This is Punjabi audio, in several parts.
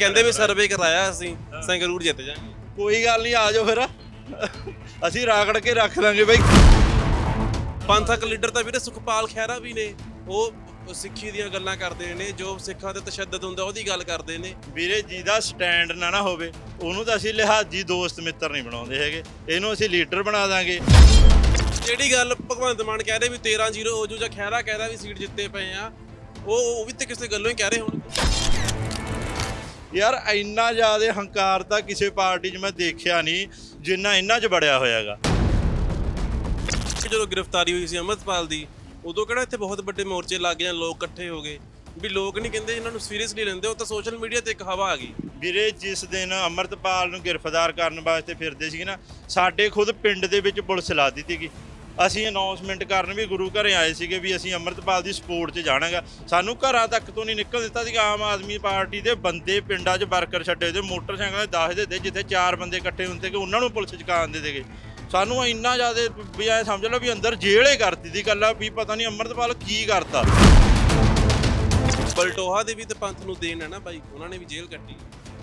ਕਹਿੰਦੇ ਵੀ ਸਰਵੇ ਕਰਾਇਆ ਅਸੀਂ ਸੰਗਰੂਰ ਜਿੱਤ ਜਾਾਂਗੇ ਕੋਈ ਗੱਲ ਨਹੀਂ ਆ ਜਾਓ ਫਿਰ। ਅਸੀਂ ਰਾਗੜ ਕੇ ਰੱਖ ਦਾਂਗੇ ਬਾਈ। ਪੰਥਕ ਲੀਡਰ ਤਾਂ ਵੀਰੇ ਸੁਖਪਾਲ ਖਹਿਰਾ ਵੀ ਨੇ। ਉਹ ਸਿੱਖੀ ਦੀਆਂ ਗੱਲਾਂ ਕਰਦੇ ਨੇ ਜੋ ਸਿੱਖਾਂ ਤੇ ਤਸ਼ੱਦਦ ਹੁੰਦਾ ਉਹਦੀ ਗੱਲ ਕਰਦੇ ਨੇ। ਵੀਰੇ ਜੀ ਦਾ ਸਟੈਂਡ ਨਾ ਨਾ ਹੋਵੇ ਉਹਨੂੰ ਤਾਂ ਅਸੀਂ ਲਿਹਾਜੀ ਦੋਸਤ ਮਿੱਤਰ ਨਹੀਂ ਬਣਾਉਂਦੇ ਹੈਗੇ। ਇਹਨੂੰ ਅਸੀਂ ਲੀਡਰ ਬਣਾ ਦਾਂਗੇ। ਜਿਹੜੀ ਗੱਲ ਭਗਵੰਤ ਮਾਨ ਕਹਿ ਰਹੇ ਵੀ 13-0 ਹੋ ਜੂ ਜਾਂ ਖਹਿਰਾ ਕਹਿਦਾ ਵੀ ਸੀਟ ਜਿੱਤੇ ਪਏ ਆ ਉਹ ਉਹ ਵੀ ਤੇ ਕਿਸੇ ਗੱਲੋਂ ਹੀ ਕਹਿ ਰਹੇ ਹੁਣ ਯਾਰ ਇੰਨਾ ਜ਼ਿਆਦਾ ਹੰਕਾਰ ਤਾਂ ਕਿਸੇ ਪਾਰਟੀ 'ਚ ਮੈਂ ਦੇਖਿਆ ਨਹੀਂ ਜਿੰਨਾ ਇਹਨਾਂ 'ਚ ਬੜਿਆ ਹੋਇਆਗਾ। ਜਦੋਂ ਗ੍ਰਿਫਤਾਰੀ ਹੋਈ ਸੀ ਅਮਰਤਪਾਲ ਦੀ ਉਦੋਂ ਕਿਹੜਾ ਇੱਥੇ ਬਹੁਤ ਵੱਡੇ ਮੋਰਚੇ ਲੱਗ ਗਏ ਲੋਕ ਇਕੱਠੇ ਹੋ ਗਏ? ਵੀ ਲੋਕ ਨਹੀਂ ਕਹਿੰਦੇ ਇਹਨਾਂ ਨੂੰ ਸੀਰੀਅਸਲੀ ਲੈਂਦੇ ਉਹ ਤਾਂ ਸੋਸ਼ਲ ਮੀਡੀਆ ਤੇ ਇੱਕ ਹਵਾ ਆ ਗਈ। ਵੀਰੇ ਜਿਸ ਦਿਨ ਅਮਰਤਪਾਲ ਨੂੰ ਗ੍ਰਿਫਤਾਰ ਕਰਨ ਵਾਸਤੇ ਫਿਰਦੇ ਸੀਗੇ ਨਾ ਸਾਡੇ ਖੁਦ ਪਿੰਡ ਦੇ ਵਿੱਚ ਪੁਲਿਸ ਲਾ ਦਿੱਤੀ ਸੀਗੀ ਅਸੀਂ ਅਨਾਉਂਸਮੈਂਟ ਕਰਨ ਵੀ ਗੁਰੂ ਘਰੇ ਆਏ ਸੀਗੇ ਵੀ ਅਸੀਂ ਅੰਮ੍ਰਿਤਪਾਲ ਦੀ ਸਪੋਰਟ 'ਚ ਜਾਣਾਗਾ। ਸਾਨੂੰ ਘਰਾਂ ਤੱਕ ਤੋਂ ਨਹੀਂ ਨਿਕਲ ਦਿੱਤਾ ਸੀਗਾ। ਆਮ ਆਦਮੀ ਪਾਰਟੀ ਦੇ ਬੰਦੇ ਪਿੰਡਾਂ 'ਚ ਵਰਕਰ ਛੱਡੇ ਤੇ ਮੋਟਰਸਾਈਕਲ ਦੇ ਦੱਸਦੇ ਤੇ ਜਿੱਥੇ ਚਾਰ ਬੰਦੇ ਇਕੱਠੇ ਹੁੰਦੇ ਕਿ ਉਹਨਾਂ ਨੂੰ ਪੁਲਿਸ 'ਚ ਕਾਣ ਦੇ ਦੇਗੇ। ਸਾਨੂੰ ਇੰਨਾ ਜ਼ਿਆਦਾ ਵੀ ਐ ਸਮਝ ਲਓ ਵੀ ਅੰਦਰ ਜੇਲ੍ਹ ਹੀ ਕਰਤੀ ਦੀ ਗੱਲ ਆ ਵੀ ਪਤਾ ਨਹੀਂ ਅੰਮ੍ਰਿਤਪਾਲ ਕੀ ਕਰਤਾ। ਬਲਟੋਹਾ ਦੇ ਵੀ ਤੇ ਪੰਥ ਨੂੰ ਦੇਣ ਹੈ ਨਾ ਭਾਈ ਉਹਨਾਂ ਨੇ ਵੀ ਜੇਲ੍ਹ ਕੱਟੀ।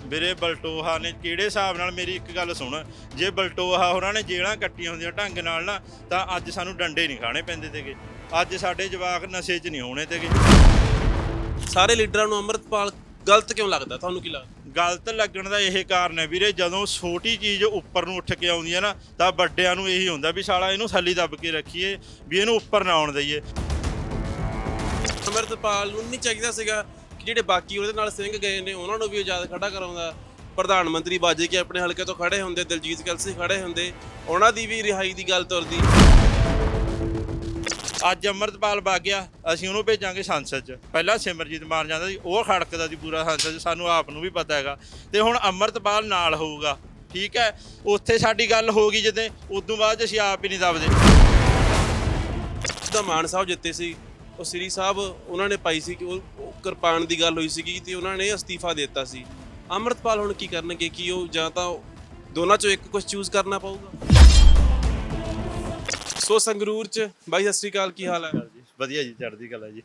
ਵੀਰੇ ਬਲਟੋਹਾ ਨੇ ਕਿਹੜੇ ਹਿਸਾਬ ਨਾਲ ਮੇਰੀ ਇੱਕ ਗੱਲ ਸੁਣ ਜੇ ਬਲਟੋਹਾ ਹੋਰਾਂ ਨੇ ਜੇਲਾਂ ਕੱਟੀਆਂ ਹੁੰਦੀਆਂ ਢੰਗ ਨਾਲ ਨਾ ਤਾਂ ਅੱਜ ਸਾਨੂੰ ਡੰਡੇ ਨਹੀਂ ਖਾਣੇ ਪੈਂਦੇ ਤੇਗੇ। ਅੱਜ ਸਾਡੇ ਜਵਾਕ ਨਸ਼ੇ 'ਚ ਨਹੀਂ ਹੋਣੇ ਤੇਗੇ। ਸਾਰੇ ਲੀਡਰਾਂ ਨੂੰ ਅਮਰਤਪਾਲ ਗਲਤ ਕਿਉਂ ਲੱਗਦਾ? ਤੁਹਾਨੂੰ ਕੀ ਲੱਗਦਾ? ਗਲਤ ਲੱਗਣ ਦਾ ਇਹ ਕਾਰਨ ਹੈ ਵੀਰੇ ਜਦੋਂ ਛੋਟੀ ਚੀਜ਼ ਉੱਪਰ ਨੂੰ ਉੱਠ ਕੇ ਆਉਂਦੀ ਹੈ ਨਾ ਤਾਂ ਵੱਡਿਆਂ ਨੂੰ ਇਹੀ ਹੁੰਦਾ ਵੀ ਸਾਲਾ ਇਹਨੂੰ ਥੱਲੇ ਦੱਬ ਕੇ ਰੱਖੀਏ ਵੀ ਇਹਨੂੰ ਉੱਪਰ ਨਾ ਆਉਣ ਦਈਏ। ਅਮਰਤਪਾਲ ਨੂੰ ਨਹੀਂ ਚਾਹੀਦਾ ਸੀਗਾ ਜਿਹੜੇ ਬਾਕੀ ਉਹਦੇ ਨਾਲ ਸਿੰਘ ਗਏ ਨੇ ਉਹਨਾਂ ਨੂੰ ਵੀ ਆਜ਼ਾਦ ਖੜਾ ਕਰਾਉਂਦਾ। ਪ੍ਰਧਾਨ ਮੰਤਰੀ ਬਾਜੇ ਕੇ ਆਪਣੇ ਹਲਕੇ ਤੋਂ ਖੜੇ ਹੁੰਦੇ ਦਿਲਜੀਤ ਕਲਸੀ ਖੜੇ ਹੁੰਦੇ ਉਹਨਾਂ ਦੀ ਵੀ ਰਿਹਾਈ ਦੀ ਗੱਲ ਤੁਰਦੀ। ਅੱਜ ਅਮਰਤਪਾਲ ਵਗ ਗਿਆ ਅਸੀਂ ਉਹਨੂੰ ਭੇਜਾਂਗੇ ਸੰਸਦ 'ਚ। ਪਹਿਲਾਂ ਸਿਮਰਜੀਤ ਮਾਨ ਜਾਂਦਾ ਸੀ ਉਹ ਖੜਕਦਾ ਸੀ ਪੂਰਾ ਸੰਸਦ 'ਚ ਸਾਨੂੰ ਆਪ ਨੂੰ ਵੀ ਪਤਾ ਹੈਗਾ। ਤੇ ਹੁਣ ਅਮਰਤਪਾਲ ਨਾਲ ਹੋਊਗਾ ਠੀਕ ਹੈ? ਉੱਥੇ ਸਾਡੀ ਗੱਲ ਹੋ ਗਈ ਜਦੋਂ ਉਦੋਂ ਬਾਅਦ ਅਸੀਂ ਆਪ ਹੀ ਨਹੀਂ ਦਬਦੇ। ਤਾਂ ਮਾਨ ਸਾਹਿਬ ਜਿੱਤੇ ਸੀ ਉਹ ਸ੍ਰੀ ਸਾਹਿਬ ਉਹਨਾਂ ਨੇ ਪਾਈ ਸੀ ਕਿ ਉਹ ਕਿਰਪਾਨ ਦੀ ਗੱਲ ਹੋਈ ਸੀਗੀ ਤੇ ਉਹਨਾਂ ਨੇ ਅਸਤੀਫਾ ਦਿੱਤਾ ਸੀ। ਅਮਰਤਪਾਲ ਹੁਣ ਕੀ ਕਰਨਗੇ? ਕਿ ਉਹ ਜਾਂ ਤਾਂ ਦੋਨਾਂ ਚੋਂ ਇੱਕ ਕੁਝ ਚੂਜ਼ ਕਰਨਾ ਪਊਗਾ? ਸੋ ਸੰਗਰੂਰ ਚ ਬਾਈ ਸਤਿ ਸ੍ਰੀ ਅਕਾਲ ਕੀ ਹਾਲ ਹੈ? ਜੀ ਵਧੀਆ ਜੀ ਚੜ੍ਹਦੀ ਕਲਾ ਜੀ।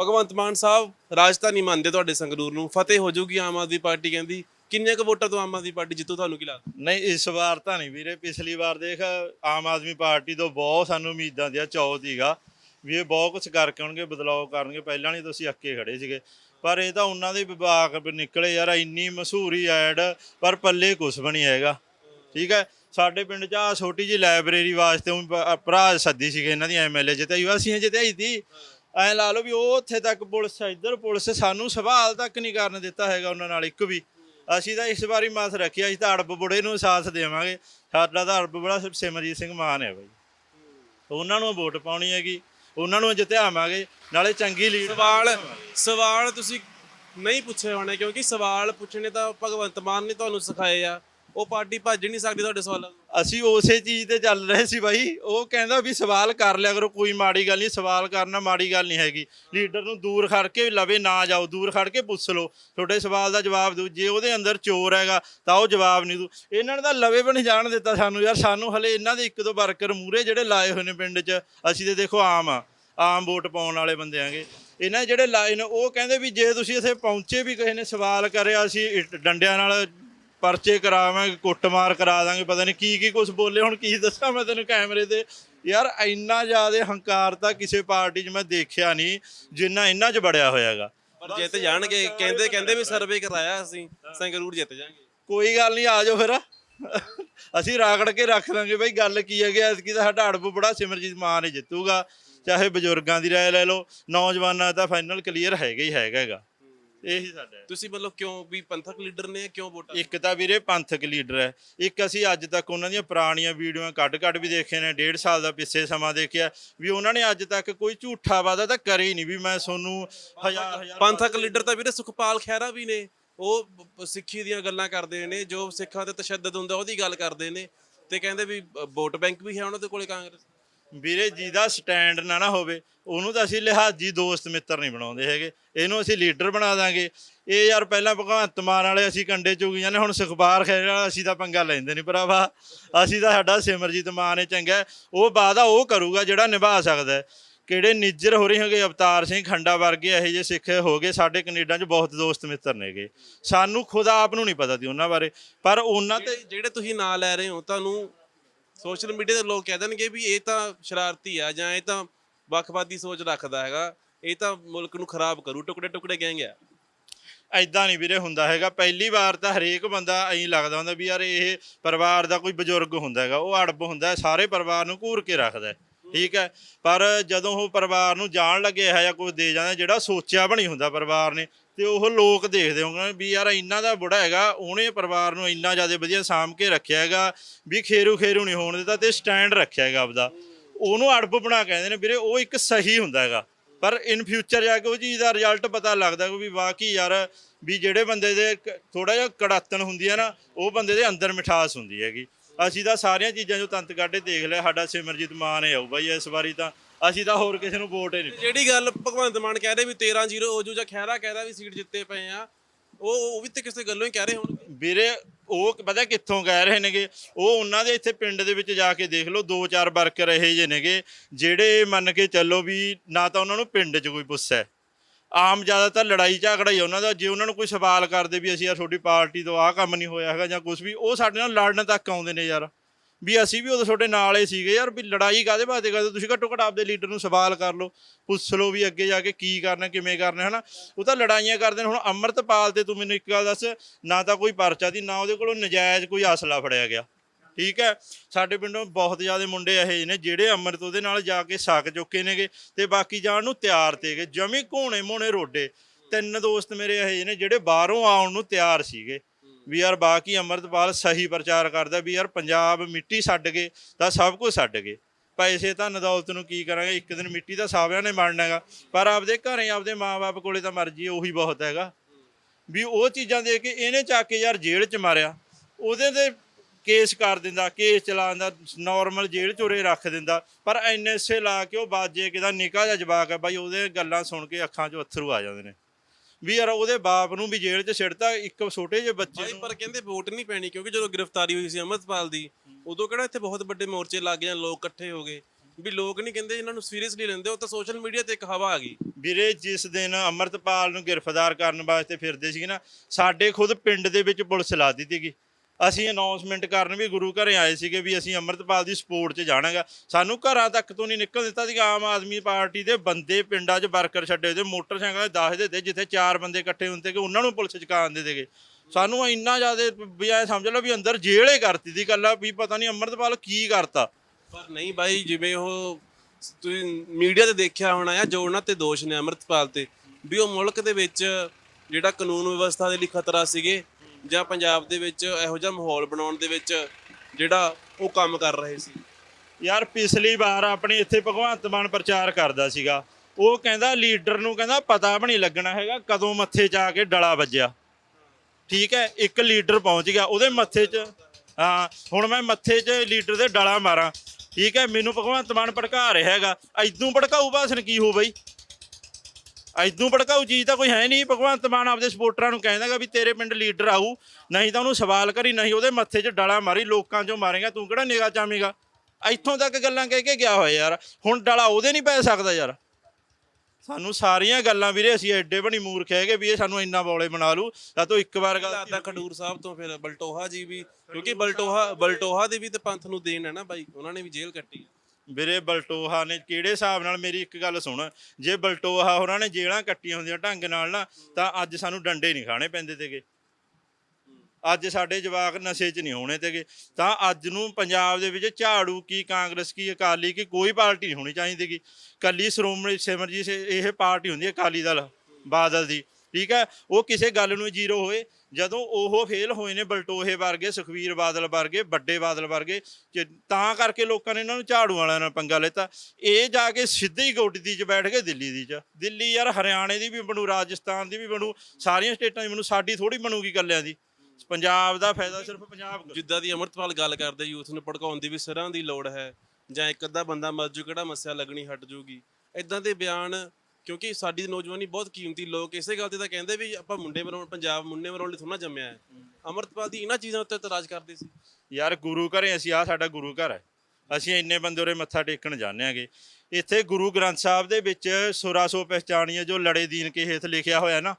ਭਗਵੰਤ ਮਾਨ ਸਾਹਿਬ ਰਾਜਧਾਨੀ ਮੰਨਦੇ ਤੁਹਾਡੇ ਸੰਗਰੂਰ ਨੂੰ। ਫਤਿਹ ਹੋ ਜਾਊਗੀ ਆਮ ਆਦਮੀ ਪਾਰਟੀ ਕਹਿੰਦੀ। ਕਿੰਨੇ ਕੁ ਵੋਟਾਂ ਤੋਂ ਆਮ ਆਦਮੀ ਪਾਰਟੀ ਜਿੱਤੂ ਤੁਹਾਨੂੰ ਕੀ ਲੱਗਦਾ? ਨਹੀਂ ਇਸ ਵਾਰ ਤਾਂ ਨਹੀਂ ਵੀਰੇ। ਪਿਛਲੀ ਵਾਰ ਦੇਖ ਆਮ ਆਦਮੀ ਪਾਰਟੀ ਤੋਂ ਬਹੁਤ ਸਾਨੂੰ ਉਮੀਦਾਂ ਦੀਆਂ ਚੌ ਸੀਗਾ। ਵੀ ਇਹ ਬਹੁਤ ਕੁਝ ਕਰਕੇ ਆਉਣਗੇ, ਬਦਲਾਅ ਕਰਨਗੇ। ਪਹਿਲਾਂ ਨਹੀਂ ਤੁਸੀਂ ਅੱਕੇ ਖੜੇ ਸੀਗੇ। ਪਰ ਇਹ ਤਾਂ ਉਹਨਾਂ ਦੇ ਵਿਭਾਗ ਨਿਕਲੇ ਯਾਰ, ਇੰਨੀ ਮਸ਼ਹੂਰੀ ਐਡ, ਪਰ ਪੱਲੇ ਕੁਛ ਵੀ ਨਹੀਂ ਹੈਗਾ। ਠੀਕ ਹੈ? ਸਾਡੇ ਪਿੰਡ 'ਚ ਆ ਛੋਟੀ ਜੀ ਲਾਇਬ੍ਰੇਰੀ ਵਾਸਤੇ ਊਂ ਭਰਾ ਸੱਦੀ ਸੀਗੇ ਇਹਨਾਂ ਦੀ ਐਮਐਲਏ ਜਿੱਤੇ ਅਸੀਂ ਜਿੱਤੇ ਸੀ ਐ ਲਾ ਲਓ ਵੀ ਉਹ ਉੱਥੇ ਤੱਕ ਪੁਲਿਸ, ਇੱਧਰ ਪੁਲਿਸ ਸਾਨੂੰ ਸਵਾਲ ਤੱਕ ਨਹੀਂ ਕਰਨ ਦਿੱਤਾ ਹੈਗਾ ਉਹਨਾਂ ਨਾਲ ਇੱਕ ਵੀ। ਅਸੀਂ ਤਾਂ ਇਸ ਵਾਰੀ ਮਤ ਰੱਖਿਆ, ਅਸੀਂ ਤਾਂ ਅੜਬ ਬੁੜੇ ਨੂੰ ਸਾਥ ਦੇਵਾਂਗੇ। ਸਾਡਾ ਤਾਂ ਅੜਬ ਬੁੜਾ ਸਿਮਰਜੀਤ ਸਿੰਘ ਮਾਨ ਹੈ ਬਾਈ। ਉਹਨਾਂ ਨੂੰ ਵੋਟ ਪਾਉਣੀ ਹੈਗੀ। ਉਹਨਾਂ ਨੂੰ ਜਿਤਾਵਾਂਗੇ ਨਾਲੇ ਚੰਗੀ ਲੀਡ ਸਵਾਲ ਸਵਾਲ ਤੁਸੀਂ ਨਹੀਂ ਪੁੱਛੇ ਹੋਣੇ ਕਿਉਂਕਿ ਸਵਾਲ ਪੁੱਛਣੇ ਤਾਂ ਭਗਵੰਤ ਮਾਨ ਨੇ ਤੁਹਾਨੂੰ ਸਿਖਾਏ ਆ। ਉਹ ਪਾਰਟੀ ਭੱਜ ਨਹੀਂ ਸਕਦੀ ਤੁਹਾਡੇ ਸਵਾਲਾਂ ਤੋਂ। ਅਸੀਂ ਉਸੇ ਚੀਜ਼ ਤੇ ਚੱਲ ਰਹੇ ਸੀ ਬਾਈ। ਉਹ ਕਹਿੰਦਾ ਵੀ ਸਵਾਲ ਕਰ ਲਿਆ ਕਰੋ, ਕੋਈ ਮਾੜੀ ਗੱਲ ਨਹੀਂ, ਸਵਾਲ ਕਰਨਾ ਮਾੜੀ ਗੱਲ ਨਹੀਂ ਹੈਗੀ। ਲੀਡਰ ਨੂੰ ਦੂਰ ਖੜ ਕੇ ਲਵੇ ਨਾ ਜਾਓ, ਦੂਰ ਖੜ ਕੇ ਪੁੱਛ ਲਓ। ਤੁਹਾਡੇ ਸਵਾਲ ਦਾ ਜਵਾਬ ਦਿਓ ਜੇ ਉਹਦੇ ਅੰਦਰ ਚੋਰ ਹੈਗਾ, ਤਾਂ ਉਹ ਜਵਾਬ ਨਹੀਂ ਦੂ ਇਹਨਾਂ ਨੇ ਤਾਂ ਲਵੇ ਵੀ ਨਹੀਂ ਜਾਣ ਦਿੱਤਾ ਸਾਨੂੰ ਯਾਰ। ਸਾਨੂੰ ਹਲੇ ਇਹਨਾਂ ਦੇ ਇੱਕ ਦੋ ਵਰਕਰ ਮੂਰੇ ਜਿਹੜੇ ਲਾਏ ਹੋਏ ਨੇ ਪਿੰਡ 'ਚ। ਅਸੀਂ ਤੇ ਦੇਖੋ ਆਮ ਆ। ਆਮ ਵੋਟ ਪਾਉਣ ਵਾਲੇ ਬੰਦੇ ਆਂਗੇ। ਇਹਨਾਂ ਜਿਹੜੇ ਲਾਏ ਨੇ, ਉਹ ਕਹਿੰਦੇ ਵੀ ਜੇ ਤੁਸੀਂ ਇੱਥੇ ਪਹੁੰਚੇ ਵੀ ਕਿਸੇ ਨੇ ਸਵਾਲ ਕਰਿਆ, ਅਸੀਂ ਇੱਟ- ਡੰਡਿਆਂ ਨਾਲ ਪਰਚੇ ਕਰਾਵਾਂਗੇ ਕੁੱਟਮਾਰ ਕਰਾ ਦਾਂਗੇ ਪਤਾ ਨਹੀਂ ਕੀ ਕੀ ਕੁਝ ਬੋਲੇ। ਹੁਣ ਕੀ ਦੱਸਾਂ ਮੈਂ ਤੈਨੂੰ ਕੈਮਰੇ ਤੇ? ਯਾਰ ਇੰਨਾ ਜ਼ਿਆਦਾ ਹੰਕਾਰ ਤਾਂ ਕਿਸੇ ਪਾਰਟੀ 'ਚ ਮੈਂ ਦੇਖਿਆ ਨਹੀਂ ਜਿੰਨਾ ਇਹਨਾਂ 'ਚ ਬੜਿਆ ਹੋਇਆਗਾ। ਪਰ ਜਿੱਤ ਜਾਣਗੇ ਕਹਿੰਦੇ ਕਹਿੰਦੇ ਵੀ ਸਰਵੇ ਕਰਾਇਆ ਅਸੀਂ ਸੰਗਰੂਰ ਜਿੱਤ ਜਾਾਂਗੇ ਕੋਈ ਗੱਲ ਨਹੀਂ ਆ ਜਾਓ ਫਿਰ। ਅਸੀਂ ਰਾਗੜ ਕੇ ਰੱਖ ਦਾਂਗੇ ਬਈ ਗੱਲ ਕੀ ਹੈਗੀ ਐਤਕੀ ਤਾਂ ਸਾਡਾ ਅੜਬ ਬੜਾ ਸਿਮਰਜੀਤ ਮਾਨ ਹੀ ਜਿੱਤੂਗਾ। ਚਾਹੇ ਬਜ਼ੁਰਗਾਂ ਦੀ ਰਾਏ ਲੈ ਲਓ ਨੌਜਵਾਨਾਂ ਦਾ ਫਾਈਨਲ ਕਲੀਅਰ ਹੈਗਾ ਹੀ ਹੈਗਾ। ਇਹੀ ਸਾਡਾ ਹੈ। ਤੁਸੀਂ ਮਤਲਬ ਕਿਉਂ ਵੀ ਪੰਥਕ ਲੀਡਰ ਨੇ ਕਿਉਂ ਵੋਟਾਂ ਇੱਕ ਤਾਂ ਵੀਰੇ ਪੰਥਕ ਲੀਡਰ ਹੈ। ਇੱਕ ਅਸੀਂ ਅੱਜ ਤੱਕ ਉਹਨਾਂ ਦੀਆਂ ਪੁਰਾਣੀਆਂ ਵੀਡੀਓਆਂ ਕੱਢ-ਕੱਢ ਵੀ ਦੇਖੇ ਨੇ ਡੇਢ ਸਾਲ ਦਾ ਪਿੱਛੇ ਸਮਾਂ ਦੇਖਿਆ ਵੀ ਉਹਨਾਂ ਨੇ ਅੱਜ ਤੱਕ ਕੋਈ ਝੂਠਾ ਵਾਦਾ ਤਾਂ ਕਰੇ ਹੀ ਨਹੀਂ ਵੀ ਮੈਂ ਤੁਹਾਨੂੰ ਹਜ਼ਾਰ ਹਜ਼ਾਰ ਪੰਥਕ ਲੀਡਰ ਤਾਂ ਵੀਰੇ ਸੁਖਪਾਲ ਖਹਿਰਾ ਵੀ ਨੇ। ਉਹ ਬ- ਸਿੱਖੀ ਦੀਆਂ ਗੱਲਾਂ ਕਰਦੇ ਨੇ ਜੋ ਸਿੱਖਾਂ ਤੇ ਤਸ਼ੱਦਦ ਹੁੰਦਾ ਉਹਦੀ ਗੱਲ ਕਰਦੇ ਨੇ ਤੇ ਕਹਿੰਦੇ ਵੀ ਅ, ਵੋਟ ਬੈਂਕ ਵੀ ਹੈ ਉਹਨਾਂ ਦੇ ਕੋਲੇ ਕਾਂਗਰਸ। ਵੀਰੇ ਜੀ ਦਾ ਸਟੈਂਡ ਨਾ ਨਾ ਹੋਵੇ, ਉਹਨੂੰ ਤਾਂ ਅਸੀਂ ਲਿਹਾਜੀ ਦੋਸਤ ਮਿੱਤਰ ਨਹੀਂ ਬਣਾਉਂਦੇ ਹੈਗੇ। ਇਹਨੂੰ ਅਸੀਂ ਲੀਡਰ ਬਣਾ ਦਾਂਗੇ। ਇਹ ਯਾਰ ਪਹਿਲਾਂ ਭਗਵੰਤ ਮਾਨ ਵਾਲੇ ਅਸੀਂ ਕੰਡੇ ਚੁਗੀ ਨੇ ਹੁਣ ਸੁਖਬਾਰ ਖੈਰ ਅਸੀਂ ਤਾਂ ਪੰਗਾ ਲੈਂਦੇ ਨਹੀਂ ਭਰਾਵਾ। ਅਸੀਂ ਤਾਂ ਸਾਡਾ ਸਿਮਰਜੀਤ ਮਾਨ ਹੈ ਚੰਗਾ ਉਹ ਵਾਦਾ ਉਹ ਕਰੂਗਾ ਜਿਹੜਾ ਨਿਭਾ ਸਕਦਾ ਕਿਹੜੇ ਨਿੱਜਰ ਹੋ ਰਹੇ ਹੈਗੇ? ਅਵਤਾਰ ਸਿੰਘ ਖੰਡਾ ਵਰਗੇ ਇਹੋ ਜਿਹੇ ਸਿੱਖ ਹੋ ਗਏ, ਸਾਡੇ ਕੈਨੇਡਾ 'ਚ ਬਹੁਤ ਦੋਸਤ ਮਿੱਤਰ ਨੇਗੇ ਸਾਨੂੰ ਖੁਦ ਆਪ ਨੂੰ ਨਹੀਂ ਪਤਾ ਸੀ ਉਹਨਾਂ ਬਾਰੇ। ਪਰ ਉਹਨਾਂ ਤੇ ਜਿਹੜੇ- ਜਿਹੜੇ ਤੁਸੀਂ ਨਾਂ ਲੈ ਰਹੇ ਹੋ, ਤੁਹਾਨੂੰ ਸੋਸ਼ਲ ਮੀਡੀਆ ਦੇ ਲੋਕ ਕਹਿ ਦੇਣਗੇ ਵੀ ਇਹ ਤਾਂ ਸ਼ਰਾਰਤੀ ਆ ਜਾਂ ਇਹ ਤਾਂ ਵੱਖਵਾਦੀ ਸੋਚ ਰੱਖਦਾ ਹੈਗਾ, ਇਹ ਤਾਂ ਮੁਲਕ ਨੂੰ ਖਰਾਬ ਕਰੂ ਟੁਕੜੇ ਟੁਕੜੇ ਗੈਂਗ ਆ। ਐਦਾਂ ਨਹੀਂ ਵੀਰੇ ਹੁੰਦਾ ਹੈਗਾ, ਪਹਿਲੀ ਵਾਰ ਤਾਂ ਹਰੇਕ ਬੰਦਾ ਐਂ ਲੱਗਦਾ ਹੁੰਦਾ ਵੀ ਯਾਰ ਇਹ ਪਰਿਵਾਰ ਦਾ ਕੋਈ ਬਜ਼ੁਰਗ ਹੁੰਦਾ ਹੈਗਾ, ਉਹ ਅੜਬ ਹੁੰਦਾ, ਸਾਰੇ ਪਰਿਵਾਰ ਨੂੰ ਘੂਰ ਕੇ ਰੱਖਦਾ ਠੀਕ ਹੈ, ਪਰ ਜਦੋਂ ਉਹ ਪਰਿਵਾਰ ਨੂੰ ਜਾਣ ਲੱਗੇ ਇਹੋ ਜਿਹਾ ਕੁਝ ਦੇ ਜਾਂਦਾ, ਜਿਹੜਾ ਸੋਚਿਆ ਬਣੀ ਹੁੰਦਾ ਪਰਿਵਾਰ ਨੇ, ਤੇ ਉਹ ਲੋਕ ਦੇਖਦੇ ਹੋਣਗੇ ਵੀ ਯਾਰ ਇੰਨਾ ਦਾ ਬੁੜਾ ਹੈਗਾ, ਉਹਨੇ ਪਰਿਵਾਰ ਨੂੰ ਇੰਨਾ ਜ਼ਿਆਦਾ ਵਧੀਆ ਸਾਂਭ ਕੇ ਰੱਖਿਆ ਹੈਗਾ, ਵੀ ਖੇਰੂ ਖੇਰੂ ਨਹੀਂ ਹੋਣ ਦਿੱਤਾ ਤੇ ਸਟੈਂਡ ਰੱਖਿਆ ਹੈਗਾ ਆਪਦਾ। ਉਹਨੂੰ ਅੜਬ ਬਣਾ ਕਹਿੰਦੇ ਨੇ ਵੀਰੇ, ਉਹ ਇੱਕ ਸਹੀ ਹੁੰਦਾ ਹੈਗਾ, ਪਰ ਇਨ ਫਿਊਚਰ ਜਾ ਕੇ ਉਹ ਚੀਜ਼ ਦਾ ਰਿਜ਼ਲਟ ਪਤਾ ਲੱਗਦਾ ਕਿ ਵੀ ਵਾਕਈ ਯਾਰ ਵੀ ਜਿਹੜੇ ਬੰਦੇ ਦੇ ਥੋੜਾ ਜਿਹਾ ਕੜਾਤਨ ਹੁੰਦੀ ਹੈ ਨਾ, ਉਹ ਬੰਦੇ ਦੇ ਅੰਦਰ ਮਿਠਾਸ ਹੁੰਦੀ ਹੈਗੀ। ਅਸੀਂ ਤਾਂ ਸਾਰੀਆਂ ਚੀਜ਼ਾਂ ਜੋ ਤੰਤ ਕਾਢੇ ਦੇਖ ਲਿਆ ਸਾਡਾ ਸਿਮਰਜੀਤ ਮਾਨ ਹੈ ਆਊ ਬਾਈ ਇਸ ਵਾਰੀ ਤਾਂ। ਅਸੀਂ ਤਾਂ ਹੋਰ ਕਿਸੇ ਨੂੰ ਵੋਟ ਹੀ ਨਹੀਂ ਜਿਹੜੀ ਗੱਲ ਭਗਵੰਤ ਮਾਨ ਕਹਿ ਰਹੇ ਵੀ 13-0 ਹੋ ਜੂ ਜਾਂ ਖਹਿਰਾ ਕਹਿਦਾ ਵੀ ਸੀਟ ਜਿੱਤੇ ਪਏ ਆ ਉਹ ਉਹ ਵੀ ਤੇ ਕਿਸੇ ਗੱਲੋਂ ਹੀ ਕਹਿ ਰਹੇ ਹੋਣਗੇ। ਵੀਰੇ ਉਹ ਪਤਾ ਕਿੱਥੋਂ ਕਹਿ ਰਹੇ ਨੇਗੇ? ਉਹ ਉਹਨਾਂ ਦੇ ਇੱਥੇ ਪਿੰਡ ਦੇ ਵਿੱਚ ਜਾ ਕੇ ਦੇਖ ਲਓ ਦੋ ਚਾਰ ਵਰਕਰ ਇਹੋ ਜਿਹੇ ਨੇਗੇ ਜਿਹੜੇ ਮੰਨ ਕੇ ਚੱਲੋ ਵੀ ਨਾ ਤਾਂ ਉਹਨਾਂ ਨੂੰ ਪਿੰਡ 'ਚ ਕੋਈ ਪੁੱਛ ਹੈ ਆਮ ਜ਼ਿਆਦਾਤਰ ਲੜਾਈ ਝਗੜਾ ਹੀ ਉਹਨਾਂ ਦਾ, ਜੇ ਉਹਨਾਂ ਨੂੰ ਕੋਈ ਸਵਾਲ ਕਰਦੇ ਵੀ ਅਸੀਂ ਯਾਰ ਤੁਹਾਡੀ ਪਾਰਟੀ ਤੋਂ ਆਹ ਕੰਮ ਨਹੀਂ ਹੋਇਆ ਹੈਗਾ ਜਾਂ ਕੁਝ ਵੀ, ਉਹ ਸਾਡੇ ਨਾਲ ਲੜਨ ਤੱਕ ਆਉਂਦੇ ਨੇ ਯਾਰ। ਵੀ ਅਸੀਂ ਵੀ ਉਦੋਂ ਤੁਹਾਡੇ ਨਾਲ ਹੀ ਸੀਗੇ ਯਾਰ, ਵੀ ਲੜਾਈ ਕਾਦੇ ਵਾਸਤੇ ਕਰਦੇ? ਤੁਸੀਂ ਘੱਟੋ ਘੱਟ ਆਪਦੇ ਲੀਡਰ ਨੂੰ ਸਵਾਲ ਕਰ ਲਓ, ਪੁੱਛ ਲਓ ਵੀ ਅੱਗੇ ਜਾ ਕੇ ਕੀ ਕਰਨਾ, ਕਿਵੇਂ ਕਰਨਾ, ਹਨਾ? ਉਹ ਤਾਂ ਲੜਾਈਆਂ ਕਰਦੇ ਨੇ। ਹੁਣ ਅੰਮ੍ਰਿਤਪਾਲ ਤੇ ਤੂੰ ਮੈਨੂੰ ਇੱਕ ਗੱਲ ਦੱਸ, ਨਾ ਤਾਂ ਕੋਈ ਪਰਚਾ ਦੀ ਨਾ ਉਹਦੇ ਕੋਲੋਂ ਨਜਾਇਜ਼ ਕੋਈ ਅਸਲਾ ਫੜਿਆ ਗਿਆ। ਠੀਕ ਹੈ? ਸਾਡੇ ਪਿੰਡੋਂ ਬਹੁਤ ਜ਼ਿਆਦਾ ਮੁੰਡੇ ਇਹੋ ਜਿਹੇ ਨੇ ਜਿਹੜੇ ਅੰਮ੍ਰਿਤ ਉਹਦੇ ਨਾਲ ਜਾ ਕੇ ਸਾਕ ਚੁੱਕੇ ਨੇਗੇ ਤੇ ਬਾਕੀ ਜਾਣ ਨੂੰ ਤਿਆਰ ਤੇਗੇ, ਜਮੀ ਘੋਣੇ ਮੋਣੇ ਰੋਡੇ। ਤਿੰਨ ਦੋਸਤ ਮੇਰੇ ਇਹੋ ਜਿਹੇ ਨੇ ਜਿਹੜੇ ਬਾਹਰੋਂ ਆਉਣ ਨੂੰ ਤਿਆਰ ਸੀਗੇ। ਵੀ ਯਾਰ ਬਾਕੀ ਅੰਮ੍ਰਿਤਪਾਲ ਸਹੀ ਪ੍ਰਚਾਰ ਕਰਦਾ ਵੀ ਯਾਰ ਪੰਜਾਬ ਮਿੱਟੀ ਛੱਡ ਗਏ ਤਾਂ ਸਭ ਕੁਝ ਛੱਡ ਗਏ। ਪੈਸੇ ਤਾਂ ਦੌਲਤ ਨੂੰ ਕੀ ਕਰਾਂਗੇ, ਇੱਕ ਦਿਨ ਮਿੱਟੀ ਤਾਂ ਸਾਰਿਆਂ ਨੇ ਮਰਨਾ ਹੈਗਾ। ਪਰ ਆਪਦੇ ਘਰੇ ਆਪਦੇ ਮਾਪੇ ਕੋਲੇ ਤਾਂ ਮਰਜ਼ੀ ਉਹੀ ਬਹੁਤ ਹੈਗਾ। ਵੀ ਉਹ ਚੀਜ਼ਾਂ ਦੇ ਕੇ ਇਹਨੇ ਚੱਕ ਕੇ ਯਾਰ ਜੇਲ੍ਹ 'ਚ ਮਾਰਿਆ। ਉਹਦੇ ਤੇ ਕੇਸ ਕਰ ਦਿੰਦਾ ਕੇਸ ਚਲਾ ਦਿੰਦਾ ਨਾਰਮਲ ਜੇਲ੍ਹ 'ਚ ਉਰੇ ਰੱਖ ਦਿੰਦਾ। ਪਰ ਐਨਐਸਏ ਲਾ ਕੇ ਉਹ ਬਾਜੇ ਕਿਦਾ ਨਿਕਾ ਜਿਹਾ ਜਵਾਕ ਹੈ ਬਾਈ ਉਹਦੇ ਗੱਲਾਂ ਸੁਣ ਕੇ ਅੱਖਾਂ 'ਚੋਂ ਅਥਰੂ ਆ ਜਾਂਦੇ ਨੇ। ਵੀ ਯਾਰ ਉਹਦੇ ਬਾਪ ਨੂੰ ਵੀ ਜੇਲ੍ਹ 'ਚ ਛਿੜਤਾ ਇੱਕ ਛੋਟੇ ਜਿਹੇ ਬੱਚੇ ਨੂੰ। ਪਰ ਕਹਿੰਦੇ ਵੋਟ ਨਹੀਂ ਪੈਣੀ ਕਿਉਂਕਿ ਜਦੋਂ ਗ੍ਰਿਫਤਾਰੀ ਹੋਈ ਸੀ ਅਮਰਤਪਾਲ ਦੀ ਉਦੋਂ ਕਿਹੜਾ ਇੱਥੇ ਬਹੁਤ ਵੱਡੇ ਮੋਰਚੇ ਲੱਗ ਗਏ ਲੋਕ ਇਕੱਠੇ ਹੋ ਗਏ। ਵੀ ਲੋਕ ਨਹੀਂ ਕਹਿੰਦੇ ਇਹਨਾਂ ਨੂੰ ਸੀਰੀਅਸਲੀ ਲੈਂਦੇ ਉਹ ਤਾਂ ਸੋਸ਼ਲ ਮੀਡੀਆ ਤੇ ਇੱਕ ਹਵਾ ਆ ਗਈ। ਵੀਰੇ ਜਿਸ ਦਿਨ ਅਮਰਤਪਾਲ ਨੂੰ ਗ੍ਰਿਫਤਾਰ ਕਰਨ ਵਾਸਤੇ ਫਿਰਦੇ ਸੀਗੇ ਨਾ ਸਾਡੇ ਖੁਦ ਪਿੰਡ ਦੇ ਵਿੱਚ ਪੁਲਿਸ ਲਾ ਦਿੱਤੀ ਸੀਗੀ ਅਸੀਂ ਅਨਾਉਂਸਮੈਂਟ ਕਰਨ ਵੀ ਗੁਰੂ ਘਰੇ ਆਏ ਸੀਗੇ ਵੀ ਅਸੀਂ ਅੰਮ੍ਰਿਤਪਾਲ ਦੀ ਸਪੋਰਟ 'ਚ ਜਾਣਾਗਾ। ਸਾਨੂੰ ਘਰਾਂ ਤੱਕ ਤੋਂ ਨਹੀਂ ਨਿਕਲ ਦਿੱਤਾ ਸੀਗਾ। ਆਮ ਆਦਮੀ ਪਾਰਟੀ ਦੇ ਬੰਦੇ ਪਿੰਡਾਂ 'ਚ ਵਰਕਰ ਛੱਡੇ ਤੇ ਮੋਟਰਸਾਈਕਲ ਦੱਸਦੇ ਤੇ ਜਿੱਥੇ ਚਾਰ ਬੰਦੇ ਇਕੱਠੇ ਹੁੰਦੇ ਕਿ ਉਹਨਾਂ ਨੂੰ ਪੁਲਿਸ 'ਚ ਕਾਂ ਦਿੰਦੇ ਸੀਗੇ ਸਾਨੂੰ ਇੰਨਾ ਜ਼ਿਆਦਾ ਵੀ ਐ ਸਮਝ ਲਓ ਵੀ ਅੰਦਰ ਜੇਲ੍ਹ ਹੀ ਕਰਤੀ ਦੀ ਗੱਲ ਆ ਵੀ ਪਤਾ ਨਹੀਂ ਅੰਮ੍ਰਿਤਪਾਲ ਕੀ ਕਰਤਾ। ਪਰ ਨਹੀਂ ਬਾਈ, ਜਿਵੇਂ ਉਹ ਤੁਸੀਂ ਮੀਡੀਆ ਤੇ ਦੇਖਿਆ ਹੋਣਾ ਆ, ਜੋ ਉਹਨਾਂ ਤੇ ਦੋਸ਼ ਨੇ ਅੰਮ੍ਰਿਤਪਾਲ ਤੇ, ਵੀ ਉਹ ਮੁਲਕ ਦੇ ਵਿੱਚ ਜਿਹੜਾ ਕਾਨੂੰਨ ਵਿਵਸਥਾ ਦੇ ਲਈ ਖਤਰਾ ਸੀਗੇ ਜਾਂ ਪੰਜਾਬ ਦੇ ਵਿੱਚ ਇਹੋ ਜਿਹਾ ਮਾਹੌਲ ਬਣਾਉਣ ਦੇ ਵਿੱਚ ਜਿਹੜਾ ਉਹ ਕੰਮ ਕਰ ਰਹੇ ਸੀ। ਯਾਰ ਪਿਛਲੀ ਵਾਰ ਆਪਣੇ ਇੱਥੇ ਭਗਵੰਤ ਮਾਨ ਪ੍ਰਚਾਰ ਕਰਦਾ ਸੀਗਾ। ਉਹ ਕਹਿੰਦਾ ਲੀਡਰ ਨੂੰ ਕਹਿੰਦਾ ਪਤਾ ਵੀ ਨਹੀਂ ਲੱਗਣਾ ਹੈਗਾ ਕਦੋਂ ਮੱਥੇ 'ਚ ਆ ਕੇ ਡਲਾ ਵੱਜਿਆ। ਠੀਕ ਹੈ, ਇੱਕ ਲੀਡਰ ਪਹੁੰਚ ਗਿਆ, ਉਹਦੇ ਮੱਥੇ 'ਚ, ਹਾਂ, ਹੁਣ ਮੈਂ ਮੱਥੇ 'ਚ ਲੀਡਰ ਦੇ ਡਲਾ ਮਾਰਾਂ। ਠੀਕ ਹੈ, ਮੈਨੂੰ ਭਗਵੰਤ ਮਾਨ ਭੜਕਾ ਰਿਹਾ ਹੈਗਾ। ਐਦੋਂ ਭੜਕਾਊ ਭਾਸ਼ਣ ਕੀ ਹੋ ਬਈ? ਐਦੋਂ ਭੜਕਾਊ ਚੀਜ਼ ਤਾਂ ਕੋਈ ਹੈ ਨਹੀਂ। ਭਗਵੰਤ ਮਾਨ ਆਪਦੇ ਸਪੋਰਟਰਾਂ ਨੂੰ ਕਹਿੰਦਾਗਾ ਵੀ ਤੇਰੇ ਪਿੰਡ ਲੀਡਰ ਆਊ, ਨਹੀਂ ਤਾਂ ਉਹਨੂੰ ਸਵਾਲ ਕਰੀ, ਨਹੀਂ ਉਹਦੇ ਮੱਥੇ 'ਚ ਡਲਾ ਮਾਰੀ, ਲੋਕਾਂ 'ਚੋਂ ਮਾਰੇਗਾ, ਤੂੰ ਕਿਹੜਾ ਨਿਗਾਹ ਚਾਵੇਂਗਾ ਇੱਥੋਂ ਤੱਕ ਗੱਲਾਂ ਕਹਿ ਕੇ ਗਿਆ ਹੋਇਆ ਯਾਰ। ਹੁਣ ਡਲਾ ਉਹਦੇ ਨਹੀਂ ਪੈ ਸਕਦਾ ਯਾਰ। ਸਾਨੂੰ ਸਾਰੀਆਂ ਗੱਲਾਂ ਵੀਰੇ, ਅਸੀਂ ਐਡੇ ਬਣੀ ਮੂਰਖ ਹੈਗੇ ਵੀ ਇਹ ਸਾਨੂੰ ਇੰਨਾ ਬੌਲੇ ਬਣਾ ਲੂ ਤਾਂ ਤੂੰ ਇੱਕ ਵਾਰ ਗੱਲ ਲੱਗਦਾ ਖਡੂਰ ਸਾਹਿਬ ਤੋਂ ਫਿਰ ਬਲਟੋਹਾ ਜੀ ਵੀ, ਕਿਉਂਕਿ ਬਲਟੋਹਾ ਬਲਟੋਹਾ ਦੇ ਵੀ ਤੇ ਪੰਥ ਨੂੰ ਦੇਣ ਹੈ ਨਾ ਬਾਈ, ਉਹਨਾਂ ਨੇ ਵੀ ਜੇਲ੍ਹ ਕੱਟੀ ਵੀਰੇ ਬਲਟੋਹਾ ਨੇ ਕਿਹੜੇ ਹਿਸਾਬ ਨਾਲ ਮੇਰੀ ਇੱਕ ਗੱਲ ਸੁਣ, ਜੇ ਬਲਟੋਹਾ ਹੋਰਾਂ ਨੇ ਜੇਲਾਂ ਕੱਟੀਆਂ ਹੁੰਦੀਆਂ ਢੰਗ ਨਾਲ ਨਾ, ਤਾਂ ਅੱਜ ਸਾਨੂੰ ਡੰਡੇ ਨਹੀਂ ਖਾਣੇ ਪੈਂਦੇ ਤੇਗੇ। ਅੱਜ ਸਾਡੇ ਜਵਾਕ ਨਸ਼ੇ 'ਚ ਨਹੀਂ ਹੋਣੇ ਤੇਗੇ। ਤਾਂ ਅੱਜ ਨੂੰ ਪੰਜਾਬ ਦੇ ਵਿੱਚ ਝਾੜੂ ਕੀ, ਕਾਂਗਰਸ ਕੀ, ਅਕਾਲੀ ਕੀ, ਕੋਈ ਪਾਰਟੀ ਨਹੀਂ ਹੋਣੀ ਚਾਹੀਦੀ ਗੀ। ਕੱਲੀ ਸ਼੍ਰੋਮਣੀ ਸਿਮਰਜੀਤ, ਇਹ ਪਾਰਟੀ ਹੁੰਦੀ ਹੈ ਅਕਾਲੀ ਦਲ, ਬਾਦਲ ਦੀ। ਠੀਕ ਹੈ? ਉਹ ਕਿਸੇ ਗੱਲ ਨੂੰ ਜ਼ੀਰੋ ਹੋਏ ਜਦੋਂ ਉਹ ਫੇਲ ਹੋਏ ਨੇ ਬਲਟੋਹੇ ਵਰਗੇ, ਸੁਖਵੀਰ ਬਾਦਲ ਵਰਗੇ, ਵੱਡੇ ਬਾਦਲ ਵਰਗੇ ਜੇ ਤਾਂ ਕਰਕੇ ਲੋਕਾਂ ਨੇ ਇਹਨਾਂ ਨੂੰ ਝਾੜੂ ਵਾਲਿਆਂ ਨਾਲ ਪੰਗਾ ਲੈਤਾ। ਇਹ ਜਾ ਕੇ ਸਿੱਧੇ ਹੀ ਗੋਡੀ ਦੀ ਚ ਬੈਠ ਗਏ, ਦਿੱਲੀ ਦੀ ਚ। ਦਿੱਲੀ ਯਾਰ ਹਰਿਆਣੇ ਦੀ ਵੀ ਬਣੂ, ਰਾਜਸਥਾਨ ਦੀ ਵੀ ਬਣੂ, ਸਾਰੀਆਂ ਸਟੇਟਾਂ ਦੀ ਬਣੂ, ਸਾਡੀ ਥੋੜੀ ਬਣੂਗੀ ਕੱਲਿਆਂ ਦੀ। ਪੰਜਾਬ ਦਾ ਫਾਇਦਾ ਸਿਰਫ ਪੰਜਾਬ ਕਰੂ। ਜਿੱਦਾਂ ਦੀ ਅਮਰਤਪਾਲ ਗੱਲ ਕਰਦੇ, ਯੂਥ ਨੂੰ ਭੜਕਾਉਣ ਦੀ ਵੀ ਸਿਰਾਂ ਦੀ ਲੋੜ ਹੈ, ਜਾਂ ਇੱਕ ਅੱਧਾ ਬੰਦਾ ਮਰ ਜੂ, ਕਿਹੜਾ ਮੱਸਿਆ ਲੱਗਣੀ ਹਟ ਜੂਗੀ। ਇਦਾਂ ਦੇ ਬਿਆਨ ਕਿਉਂਕਿ ਸਾਡੀ ਨੌਜਵਾਨੀ ਬਹੁਤ ਕੀਮਤੀ, ਲੋਕ ਇਸੇ ਗੱਲ ਤੇ ਤਾਂ ਕਹਿੰਦੇ ਵੀ ਆਪਾਂ ਮੁੰਡੇ ਬਣਾਉਣ, ਪੰਜਾਬ ਮੁੰਡੇ ਬਣਾਉਣ ਲਈ ਥੋੜਾ ਜੰਮਿਆ ਹੈ। ਅਮਰਤਪਾਲ ਦੀ ਇਹਨਾਂ ਚੀਜ਼ਾਂ ਉੱਤੇ ਇਤਰਾਜ਼ ਕਰਦੇ ਸੀ। ਯਾਰ ਗੁਰੂ ਘਰੇ ਅਸੀਂ ਆ ਸਾਡਾ ਗੁਰੂ ਘਰ ਹੈ। ਅਸੀਂ ਇੰਨੇ ਬੰਦੇ ਉਰੇ ਮੱਥਾ ਟੇਕਣ ਜਾਂਦੇ ਆਂਗੇ ਇੱਥੇ ਗੁਰੂ ਗ੍ਰੰਥ ਸਾਹਿਬ ਦੇ ਵਿੱਚ ਸੁਰਾ ਸੋ ਪਹਿਚਾਣੀਏ ਜੋ ਲੜੇ ਦੀਨ ਕੇ ਹੇਠ ਲਿਖਿਆ ਹੋਇਆ ਨਾ,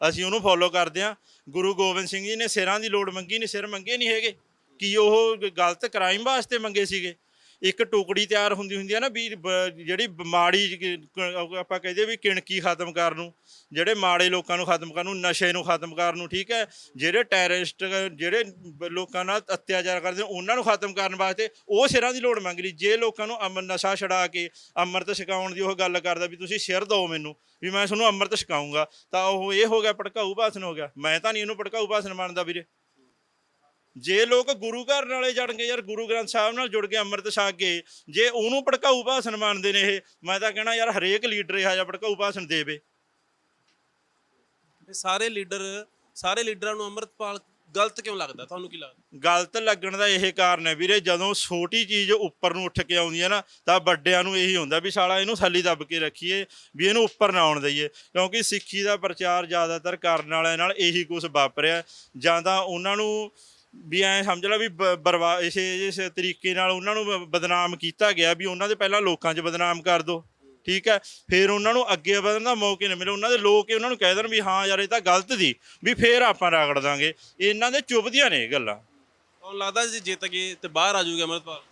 ਅਸੀਂ ਉਹਨੂੰ ਫੋਲੋ ਕਰਦੇ ਹਾਂ। ਗੁਰੂ ਗੋਬਿੰਦ ਸਿੰਘ ਜੀ ਨੇ ਸਿਰਾਂ ਦੀ ਲੋੜ ਮੰਗੀ ਨਹੀਂ ਸਿਰ ਮੰਗੇ ਨਹੀਂ ਹੈਗੇ। ਕੀ ਉਹ ਗਲਤ ਕ੍ਰਾਈਮ ਵਾਸਤੇ ਮੰਗੇ ਸੀਗੇ? ਇੱਕ ਟੁਕੜੀ ਤਿਆਰ ਹੁੰਦੀ ਹੁੰਦੀ ਹੈ ਨਾ ਵੀ ਬ- ਜਿਹੜੀ ਮਾੜੀ ਕ- ਆਪਾਂ ਕਹਿੰਦੇ ਵੀ ਕਿਣਕੀ ਖਤਮ ਕਰਨ ਨੂੰ, ਜਿਹੜੇ ਮਾੜੇ ਲੋਕਾਂ ਨੂੰ ਖਤਮ ਕਰਨ ਨੂੰ, ਨਸ਼ੇ ਨੂੰ ਖਤਮ ਕਰਨ ਨੂੰ, ਠੀਕ ਹੈ? ਜਿਹੜੇ ਟੈਰਰਿਸਟ ਜਿਹੜੇ ਬ- ਲੋਕਾਂ ਨਾਲ ਅਤਿਆਚਾਰ ਕਰਦੇ ਨੇ, ਉਹਨਾਂ ਨੂੰ ਖਤਮ ਕਰਨ ਵਾਸਤੇ ਉਹ ਸਿਰਾਂ ਦੀ ਲੋੜ ਮੰਗ ਰਹੀ ਜੇ ਲੋਕਾਂ ਨੂੰ ਅਮਰ ਨਸ਼ਾ ਛਡਾ ਕੇ ਅੰਮ੍ਰਿਤ ਛਕਾਉਣ ਦੀ ਉਹ ਗੱਲ ਕਰਦਾ ਵੀ ਤੁਸੀਂ ਸਿਰ ਦਿਓ ਮੈਨੂੰ, ਵੀ ਮੈਂ ਤੁਹਾਨੂੰ ਅੰਮ੍ਰਿਤ ਛਕਾਉਂਗਾ ਤਾਂ ਉਹ ਇਹ ਹੋ ਗਿਆ ਭੜਕਾਊ ਭਾਸ਼ਣ ਹੋ ਗਿਆ। ਮੈਂ ਤਾਂ ਨਹੀਂ ਇਹਨੂੰ ਭੜਕਾਊ ਭਾਸ਼ਣ ਮੰਨਦਾ ਵੀਰੇ। ਜੇ ਲੋਕ ਗੁਰੂ ਘਰ ਨਾਲੇ ਜੜਨਗੇ ਯਾਰ ਗੁਰੂ ਗ੍ਰੰਥ ਸਾਹਿਬ ਨਾਲ ਜੁੜ ਕੇ ਅੰਮ੍ਰਿਤ ਛਕ ਕੇ ਜੇ ਉਹਨੂੰ ਭੜਕਾਊ ਭਾਸ਼ਣ ਮੰਨਦੇ ਨੇ ਇਹ ਮੈਂ ਤਾਂ ਕਹਿਣਾ ਯਾਰ ਹਰੇਕ ਲੀਡਰ ਇਹੋ ਜਿਹਾ ਭੜਕਾਊ ਭਾਸ਼ਣ ਦੇਵੇ। ਸਾਰੇ ਲੀਡਰ ਸਾਰੇ ਲੀਡਰਾਂ ਨੂੰ ਅੰਮ੍ਰਿਤਪਾਲ ਗਲਤ ਕਿਉਂ ਲੱਗਦਾ? ਤੁਹਾਨੂੰ ਕੀ ਲੱਗਦਾ? ਗਲਤ ਲੱਗਣ ਦਾ ਇਹ ਕਾਰਨ ਹੈ ਵੀਰੇ ਜਦੋਂ ਛੋਟੀ ਚੀਜ਼ ਉੱਪਰ ਨੂੰ ਉੱਠ ਕੇ ਆਉਂਦੀ ਹੈ ਨਾ ਤਾਂ ਵੱਡਿਆਂ ਨੂੰ ਇਹੀ ਹੁੰਦਾ ਵੀ ਸਾਲਾ ਇਹਨੂੰ ਥੱਲੇ ਦੱਬ ਕੇ ਰੱਖੀਏ ਵੀ ਇਹਨੂੰ ਉੱਪਰ ਨਾ ਆਉਣ ਦਈਏ। ਕਿਉਂਕਿ ਸਿੱਖੀ ਦਾ ਪ੍ਰਚਾਰ ਜ਼ਿਆਦਾਤਰ ਕਰਨ ਵਾਲਿਆਂ ਨਾਲ ਇਹੀ ਕੁਝ ਵਾਪਰਿਆ। ਜਾਂ ਤਾਂ ਉਹਨਾਂ ਨੂੰ ਵੀ ਐ ਸਮਝ ਲਾ ਵੀ ਬ- ਬਰਬਾ ਇਸੇ ਇਸ ਤਰੀਕੇ ਨਾਲ ਉਹਨਾਂ ਨੂੰ ਬਦਨਾਮ ਕੀਤਾ ਗਿਆ ਵੀ ਉਹਨਾਂ ਦੇ ਪਹਿਲਾਂ ਲੋਕਾਂ 'ਚ ਬਦਨਾਮ ਕਰ ਦੋ ਠੀਕ ਹੈ? ਫਿਰ ਉਹਨਾਂ ਨੂੰ ਅੱਗੇ ਵਧਣ ਦਾ ਮੌਕੇ ਨਾ ਮਿਲੇ ਉਹਨਾਂ ਦੇ ਲੋਕ ਹੀ ਉਹਨਾਂ ਨੂੰ ਕਹਿ ਦੇਣ ਵੀ ਹਾਂ ਯਾਰ ਇਹ ਤਾਂ ਗਲਤ ਦੀ ਵੀ ਫੇਰ ਆਪਾਂ ਰਗੜ ਦਾਂਗੇ। ਇਹਨਾਂ ਦੇ ਚੁੱਭਦੀਆਂ ਨੇ ਇਹ ਗੱਲਾਂ। ਤੁਹਾਨੂੰ ਲੱਗਦਾ ਜੇ ਜਿੱਤ ਗਏ ਤੇ ਬਾਹਰ ਆ ਜਾਊਗਾ ਅੰਮ੍ਰਿਤਪਾਲ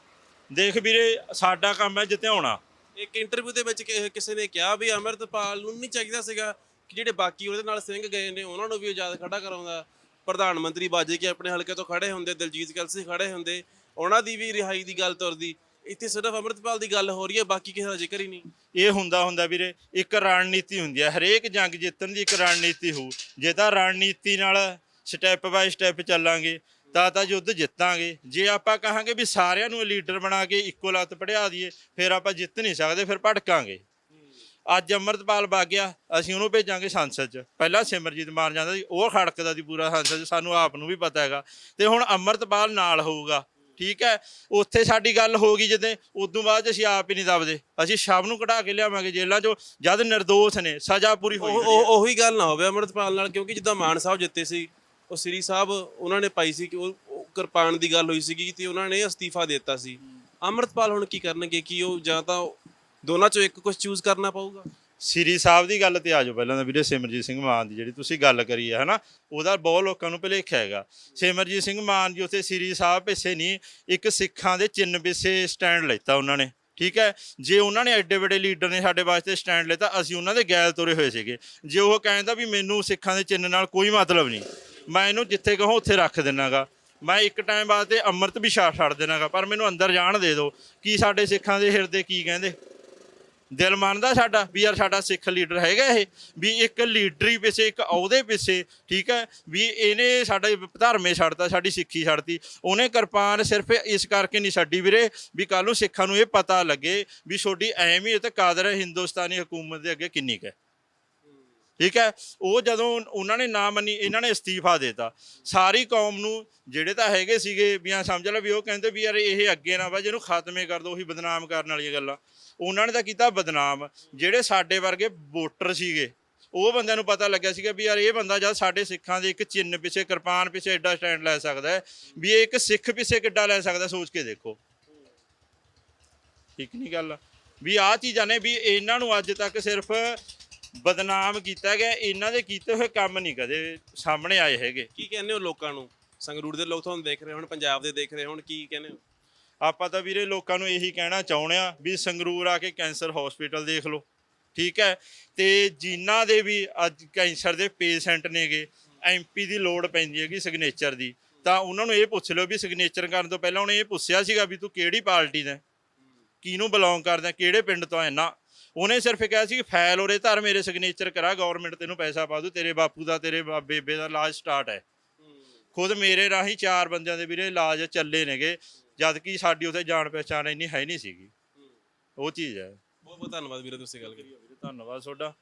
ਦੇਖ ਵੀਰੇ ਸਾਡਾ ਕੰਮ ਹੈ ਜਿੱਤਿਆਉਣਾ। ਇੱਕ ਇੰਟਰਵਿਊ ਦੇ ਵਿੱਚ ਕਿਸੇ ਨੇ ਕਿਹਾ ਵੀ ਅੰਮ੍ਰਿਤਪਾਲ ਨੂੰ ਨਹੀਂ ਚਾਹੀਦਾ ਸੀਗਾ ਕਿ ਜਿਹੜੇ ਬਾਕੀ ਉਹਦੇ ਨਾਲ ਸਿੰਘ ਗਏ ਨੇ ਉਹਨਾਂ ਨੂੰ ਵੀ ਆਜ਼ਾਦ ਖੜਾ ਕਰਾਉਂਦਾ। ਪ੍ਰਧਾਨ ਮੰਤਰੀ ਬਾਜੇ ਕੇ ਆਪਣੇ ਹਲਕੇ ਤੋਂ ਖੜੇ ਹੁੰਦੇ, ਦਿਲਜੀਤ ਕਲਸੀ ਖੜੇ ਹੁੰਦੇ, ਉਹਨਾਂ ਦੀ ਵੀ ਰਿਹਾਈ ਦੀ ਗੱਲ ਤੁਰਦੀ, ਇੱਥੇ ਸਿਰਫ ਅੰਮ੍ਰਿਤਪਾਲ ਦੀ ਗੱਲ ਹੋ ਰਹੀ ਹੈ, ਬਾਕੀ ਕਿਸੇ ਦਾ ਜ਼ਿਕਰ ਹੀ ਨਹੀਂ। ਇਹ ਹੁੰਦਾ ਹੁੰਦਾ ਵੀਰੇ, ਇੱਕ ਰਣਨੀਤੀ ਹੁੰਦੀ ਹੈ, ਹਰੇਕ ਜੰਗ ਜਿੱਤਣ ਦੀ ਇੱਕ ਰਣਨੀਤੀ ਹੋਊ, ਜੇ ਤਾਂ ਰਣਨੀਤੀ ਨਾਲ ਸਟੈਪ ਬਾਈ ਸਟੈਪ ਚੱਲਾਂਗੇ, ਤਾਂ ਤਾਂ ਯੁੱਧ ਜਿੱਤਾਂਗੇ, ਜੇ ਆਪਾਂ ਕਹਾਂਗੇ ਵੀ ਸਾਰਿਆਂ ਨੂੰ ਲੀਡਰ ਬਣਾ ਕੇ ਇੱਕੋ ਲੱਤ ਪੜਿਆ ਦਈਏ, ਫਿਰ ਆਪਾਂ ਜਿੱਤ ਨਹੀਂ ਸਕਦੇ, ਫਿਰ ਭਟਕਾਂਗੇ। ਅੱਜ ਅਮਰਤਪਾਲ ਵਗ ਗਿਆ ਅਸੀਂ ਉਹਨੂੰ ਭੇਜਾਂਗੇ ਸੰਸਦ 'ਚ। ਪਹਿਲਾਂ ਸਿਮਰਜੀਤ ਮਾਨ ਜਾਂਦਾ ਸੀ ਉਹ ਖੜਕਦਾ ਸੀ ਪੂਰਾ ਸੰਸਦ 'ਚ ਸਾਨੂੰ ਆਪ ਨੂੰ ਵੀ ਪਤਾ ਹੈਗਾ। ਤੇ ਹੁਣ ਅਮਰਤਪਾਲ ਨਾਲ ਹੋਊਗਾ ਠੀਕ ਹੈ? ਉੱਥੇ ਸਾਡੀ ਗੱਲ ਹੋ ਗਈ ਜਦੋਂ ਉਦੋਂ ਬਾਅਦ ਅਸੀਂ ਆਪ ਹੀ ਨਹੀਂ ਦਬਦੇ। ਅਸੀਂ ਸ਼ਾਮ ਨੂੰ ਕਢਾ ਕੇ ਲਿਆਵਾਂਗੇ ਜੇਲ੍ਹਾਂ 'ਚੋਂ ਜਦ ਨਿਰਦੋਸ਼ ਨੇ ਸਜ਼ਾ ਪੂਰੀ ਹੋਈ ਉਹ ਗੱਲ ਨਾ ਹੋਵੇ ਅੰਮ੍ਰਿਤਪਾਲ ਨਾਲ ਕਿਉਂਕਿ ਜਿੱਦਾਂ ਮਾਨ ਸਾਹਿਬ ਜਿੱਤੇ ਸੀ ਉਹ ਸ੍ਰੀ ਸਾਹਿਬ ਉਹਨਾਂ ਨੇ ਪਾਈ ਸੀ ਕਿ ਉਹ ਕਿਰਪਾਨ ਦੀ ਗੱਲ ਹੋਈ ਸੀਗੀ ਤੇ ਉਹਨਾਂ ਨੇ ਅਸਤੀਫਾ ਦਿੱਤਾ ਸੀ। ਅੰਮ੍ਰਿਤਪਾਲ ਹੁਣ ਕੀ ਕਰਨਗੇ ਕਿ ਉਹ ਜਾਂ ਤਾਂ ਦੋਨਾਂ ਚੋਂ ਇੱਕ ਕੁਝ ਚੂਜ਼ ਕਰਨਾ ਪਊਗਾ? ਸ੍ਰੀ ਸਾਹਿਬ ਦੀ ਗੱਲ ਤੇ ਆਜੋ ਪਹਿਲਾਂ ਤਾਂ, ਵੀਰੇ ਸਿਮਰਜੀਤ ਸਿੰਘ ਮਾਨ ਦੀ ਜਿਹੜੀ ਤੁਸੀਂ ਗੱਲ ਕਰੀ ਹੈ ਹਨਾ? ਉਹਦਾ ਬਹੁਤ ਲੋਕਾਂ ਨੂੰ ਭੁਲੇਖਾ ਹੈਗਾ। ਸਿਮਰਜੀਤ ਸਿੰਘ ਮਾਨ ਜੀ, ਉੱਥੇ ਸ੍ਰੀ ਸਾਹਿਬ ਪਿੱਛੇ ਨਹੀਂ, ਇੱਕ ਸਿੱਖਾਂ ਦੇ ਚਿੰਨ ਪਿੱਛੇ ਸਟੈਂਡ ਲੈਤਾ ਉਹਨਾਂ ਨੇ, ਠੀਕ ਹੈ? ਜੇ ਉਹਨਾਂ ਨੇ ਐਡੇ ਵੱਡੇ ਲੀਡਰ ਨੇ ਸਾਡੇ ਵਾਸਤੇ ਸਟੈਂਡ ਲੈਤਾ, ਅਸੀਂ ਉਹਨਾਂ ਦੇ ਗੈਲ ਤੁਰੇ ਹੋਏ ਸੀਗੇ। ਜੇ ਉਹ ਕਹਿੰਦਾ ਵੀ ਮੈਨੂੰ ਸਿੱਖਾਂ ਦੇ ਚਿੰਨ ਨਾਲ ਕੋਈ ਮਤਲਬ ਨਹੀਂ, ਮੈਂ ਇਹਨੂੰ ਜਿੱਥੇ ਕਹੋ ਉੱਥੇ ਰੱਖ ਦਿੰਨਾਗਾ। ਮੈਂ ਇੱਕ ਟਾਈਮ ਬਾਅਦ ਤੇ ਅੰਮ੍ਰਿਤ ਵੀ ਛੱਡ ਛੱਡ ਦੇਣਾਗਾ ਪਰ ਮੈਨੂੰ ਅੰਦਰ ਜਾਣ ਦੇ ਦਿਓ। ਕੀ ਸਾਡੇ ਸਿੱਖਾਂ ਦੇ ਹਿਰਦੇ ਕੀ ਕਹਿੰਦੇ? ਦਿਲ ਮੰਨਦਾ ਸਾਡਾ ਵੀ ਯਾਰ ਸਾਡਾ ਸਿੱਖ ਲੀਡਰ ਹੈਗਾ ਇਹ, ਵੀ ਇੱਕ ਲੀਡਰੀ ਪਿੱਛੇ, ਇੱਕ ਅਹੁਦੇ ਪਿੱਛੇ, ਠੀਕ ਹੈ, ਵੀ ਇਹਨੇ ਸਾਡਾ ਧਰਮੇ ਛੱਡਤਾ, ਸਾਡੀ ਸਿੱਖੀ ਛੱਡਤੀ। ਉਹਨੇ ਕਿਰਪਾਨ ਸਿਰਫ ਇਸ ਕਰਕੇ ਨਹੀਂ ਛੱਡੀ ਵੀਰੇ, ਵੀ ਕੱਲ ਨੂੰ ਸਿੱਖਾਂ ਨੂੰ ਇਹ ਪਤਾ ਲੱਗੇ ਵੀ ਛੋਡੀ ਅਹਿਮੀਅਤ ਕਾਦਰ ਹਿੰਦੁਸਤਾਨੀ ਹਕੂਮਤ ਦੇ ਅੱਗੇ ਕਿੰਨੀ ਕੁ ਹੈ। ਠੀਕ ਹੈ? ਉਹ ਜਦੋਂ ਉਹਨਾਂ ਨੇ ਨਾ ਮੰਨੀ, ਇਹਨਾਂ ਨੇ ਅਸਤੀਫਾ ਦੇਤਾ। ਸਾਰੀ ਕੌਮ ਨੂੰ ਜਿਹੜੇ ਤਾਂ ਹੈਗੇ ਸੀਗੇ ਵੀ ਆ ਸਮਝ ਲੈ ਵੀ ਉਹ ਕਹਿੰਦੇ ਵੀ ਯਾਰ ਇਹ ਅੱਗੇ ਨਾ ਵਾ ਜਿਹਨੂੰ ਖਾਤਮੇ ਕਰ ਦੋ, ਉਹੀ ਬਦਨਾਮ ਕਰਨ ਵਾਲੀਆਂ ਗੱਲਾਂ। ਉਹਨਾਂ ਨੇ ਤਾਂ ਕੀਤਾ ਬਦਨਾਮ। ਜਿਹੜੇ ਸਾਡੇ ਵਰਗੇ ਵੋਟਰ ਸੀਗੇ, ਉਹ ਬੰਦਿਆਂ ਨੂੰ ਪਤਾ ਲੱਗਿਆ ਸੀਗਾ ਵੀ ਯਾਰ ਇਹ ਬੰਦਾ ਜਦ ਸਾਡੇ ਸਿੱਖਾਂ ਦੇ ਇੱਕ ਚਿੰਨ ਪਿੱਛੇ, ਕਿਰਪਾਨ ਪਿੱਛੇ ਐਡਾ ਸਟੈਂਡ ਲੈ ਸਕਦਾ ਹੈ, ਵੀ ਇਹ ਇੱਕ ਸਿੱਖ ਪਿੱਛੇ ਕਿੱਡਾ ਲੈ ਸਕਦਾ ਸੋਚ ਕੇ ਦੇਖੋ। ਠੀਕ ਨਹੀਂ ਗੱਲ? ਵੀ ਆਹ ਚੀਜ਼ਾਂ ਨੇ ਵੀ ਇਹਨਾਂ ਨੂੰ ਅੱਜ ਤੱਕ ਸਿਰਫ ਬਦਨਾਮ ਕੀਤਾ ਗਿਆ ਇਹਨਾਂ ਦੇ ਕੀਤੇ ਹੋਏ ਕੰਮ ਨਹੀਂ ਕਦੇ ਸਾਹਮਣੇ ਆਏ ਹੈਗੇ। ਕੀ ਕਹਿੰਦੇ ਹੋ ਲੋਕਾਂ ਨੂੰ? ਸੰਗਰੂਰ ਦੇ ਲੋਕ ਤੁਹਾਨੂੰ ਦੇਖ ਰਹੇ ਹੋਣ ਪੰਜਾਬ ਦੇ ਦੇਖ ਰਹੇ ਹੋਣ ਕੀ ਕਹਿੰਦੇ ਹੋ? ਆਪਾਂ ਤਾਂ ਵੀਰੇ ਲੋਕਾਂ ਨੂੰ ਇਹੀ ਕਹਿਣਾ ਚਾਹੁੰਦੇ ਆ ਵੀ ਸੰਗਰੂਰ ਆ ਕੇ ਕੈਂਸਰ ਹਸਪੀਟਲ ਦੇਖ ਲਓ ਠੀਕ ਹੈ? ਤੇ ਜਿਨ੍ਹਾਂ ਦੇ ਵੀ ਅੱਜ ਕੈਂਸਰ ਦੇ ਪੇਸ਼ੈਂਟ ਨੇਗੇ ਐਮਪੀ ਦੀ ਲੋੜ ਪੈਂਦੀ ਹੈਗੀ ਸਿਗਨੇਚਰ ਦੀ ਤਾਂ ਉਹਨਾਂ ਨੂੰ ਇਹ ਪੁੱਛ ਲਓ ਵੀ ਸਿਗਨੇਚਰ ਕਰਨ ਤੋਂ ਪਹਿਲਾਂ ਉਹਨੇ ਇਹ ਪੁੱਛਿਆ ਸੀਗਾ ਵੀ ਤੂੰ ਕਿਹੜੀ ਪਾਰਟੀ ਦਾ? ਕਿਹਨੂੰ ਬਿਲੋਂਗ ਕਰਦਾ ਕਿਹੜੇ ਪਿੰਡ ਤੋਂ ਹੈ? ਨਾ ਉਹਨੇ ਸਿਰਫ ਕਿਹਾ ਸੀ ਫਾਈਲ ਉਰੇ ਧਰ ਮੇਰੇ ਸਿਗਨੇਚਰ ਕਰਾ ਗਵਰਨਮੈਂਟ ਤੈਨੂੰ ਪੈਸਾ ਪਾ ਦੂ ਤੇਰੇ ਬਾਪੂ ਦਾ ਤੇਰੇ ਬਾ- ਬੇਬੇ ਦਾ ਇਲਾਜ ਸਟਾਰਟ ਹੈ। ਖੁਦ ਮੇਰੇ ਰਾਹੀਂ ਚਾਰ ਬੰਦਿਆਂ ਦੇ ਵੀਰੇ ਇਲਾਜ ਚੱਲੇ ਨੇਗੇ ਜਦ ਕਿ ਸਾਡੀ ਉੱਥੇ ਜਾਣ ਪਛਾਣ ਇੰਨੀ ਹੈ ਨਹੀਂ ਸੀਗੀ। ਉਹ ਚੀਜ਼ ਹੈ। ਬਹੁਤ ਬਹੁਤ ਧੰਨਵਾਦ ਵੀਰੇ ਤੁਸੀਂ ਗੱਲ ਕੀਤੀ। ਧੰਨਵਾਦ ਤੁਹਾਡਾ।